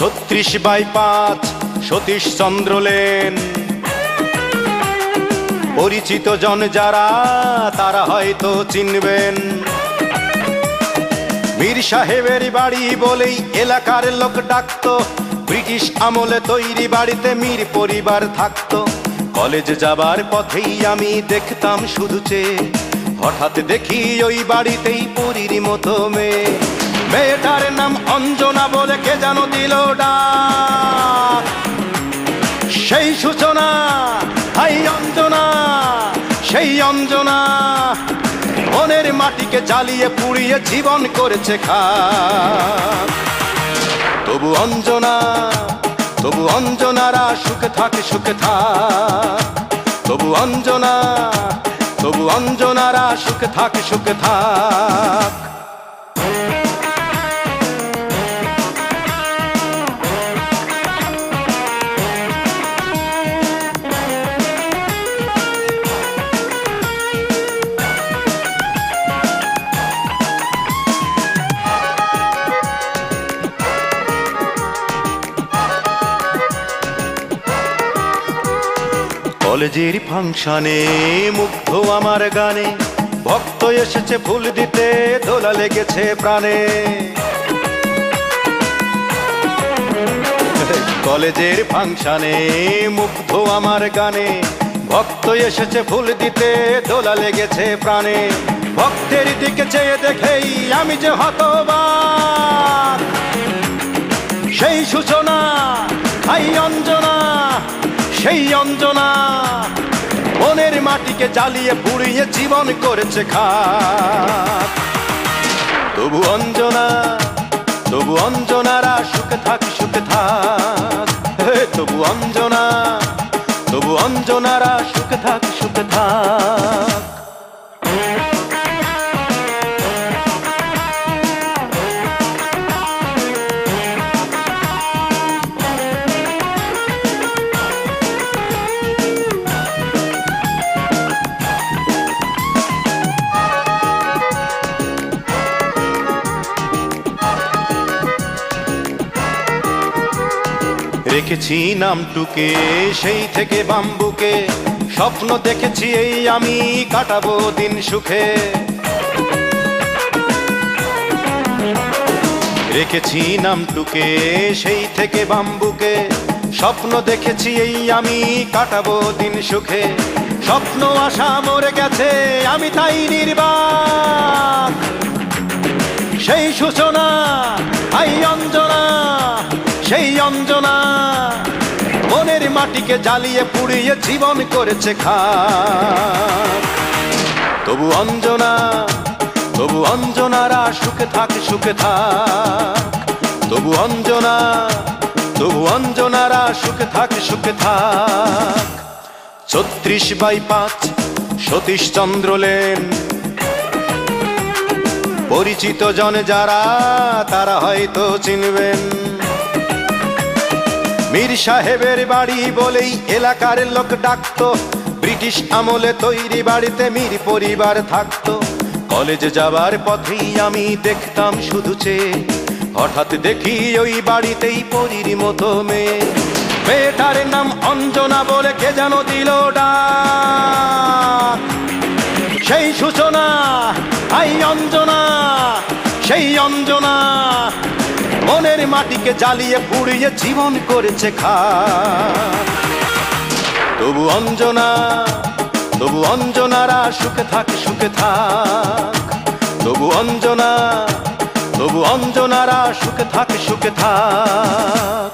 ছত্রিশ বাই পাঁচ, সতীশ চন্দ্র লেন পরিচিত জন যারা, তারা হয়তো চিনবেন। বীর সাহেবের বাড়ি বলেই এলাকার লোক ডাকতো। ব্রিটিশ আমলে তৈরি বাড়িতে মীর পরিবার থাকতো। কলেজ যাবার পথেই আমি দেখতাম শুধু চেয়ে। হঠাৎ দেখি ওই বাড়িতেই পরীর মতো মেয়ে। মেয়েটার নাম অঞ্জনা বলে কে যেন দিল ডাক সেই সূচনা, হাই অঞ্জনা, সেই অঞ্জনা। মনের মাটিকে জ্বালিয়ে পুড়িয়ে জীবন করেছে খা। তবু অঞ্জনা, তবু অঞ্জনারা সুখে থাকে, সুখে থাক তবু অঞ্জনা, তবু অঞ্জনারা সুখে থাকে, সুখে থাক। কলেজের ফাংশনে মুগ্ধ আমার গানে। ভক্ত এসেছে ফুল দিতে, দোলা লেগেছে প্রাণে। কলেজের ফাংশনে মুগ্ধ আমার গানে। ভক্ত এসেছে ফুল দিতে, দোলা লেগেছে প্রাণে। ভক্তের দিকে চেয়ে দেখেই আমি যে হতবাক। সেই সূচনা, হাই অঞ্জনা সেই অঞ্জনা মনের মাটিকে জ্বালিয়ে পুড়িয়ে জীবন করেছে খাত। তবু অঞ্জনা, তবু অঞ্জনারা সুখে থাক সুখে থাক। তবু অঞ্জনা, তবু অঞ্জনারা সুখে থাক সুখে থাক। রেখেছি নামটুকে, সেই থেকে বাম্বুকে। স্বপ্ন দেখেছি এই আমি কাটাবো দিন সুখে। রেখেছি নামটুকে, সেই থেকে বাম্বুকে। স্বপ্ন দেখেছি এই আমি কাটাবো দিন সুখে। স্বপ্ন আশা মরে গেছে, আমি তাই নির্বাক। সেই সূচনা, আই অঞ্জনা, সেই অঞ্জনা। মাটিকে জ্বালিয়ে পুড়িয়ে জীবন করেছে খা তবু অঞ্জনা, তবু অঞ্জনারা সুখে থাক সুখে থাক। তবু অঞ্জনা, তবু অঞ্জনারা সুখে থাক সুখে থাক। ছত্রিশ বাই পাঁচ, সতীশ চন্দ্র লেন। পরিচিত জন যারা, তারা হয়তো চিনবেন। মীর সাহেবের বাড়ি বলেই এলাকার লোক ডাকতো। ব্রিটিশ আমলে তৈরি বাড়িতে মীর পরিবার থাকতো। কলেজে যাবার পথেই আমি দেখতাম শুধু চেয়ে হঠাৎ দেখি ওই বাড়িতেই পরীর মতো মেয়ে। মেয়েটার নাম অঞ্জনা বলে কে যেন দিল ডাক। সেই সূচনা আই অঞ্জনা, সেই অঞ্জনা। মনের মাটিকে জ্বালিয়ে পুড়িয়ে জীবন করেছে খা তবু অঞ্জনা, তবু অঞ্জনারা সুখে থাক সুখে থাক। তবু অঞ্জনা, তবু অঞ্জনারা সুখে থাক সুখে থাক।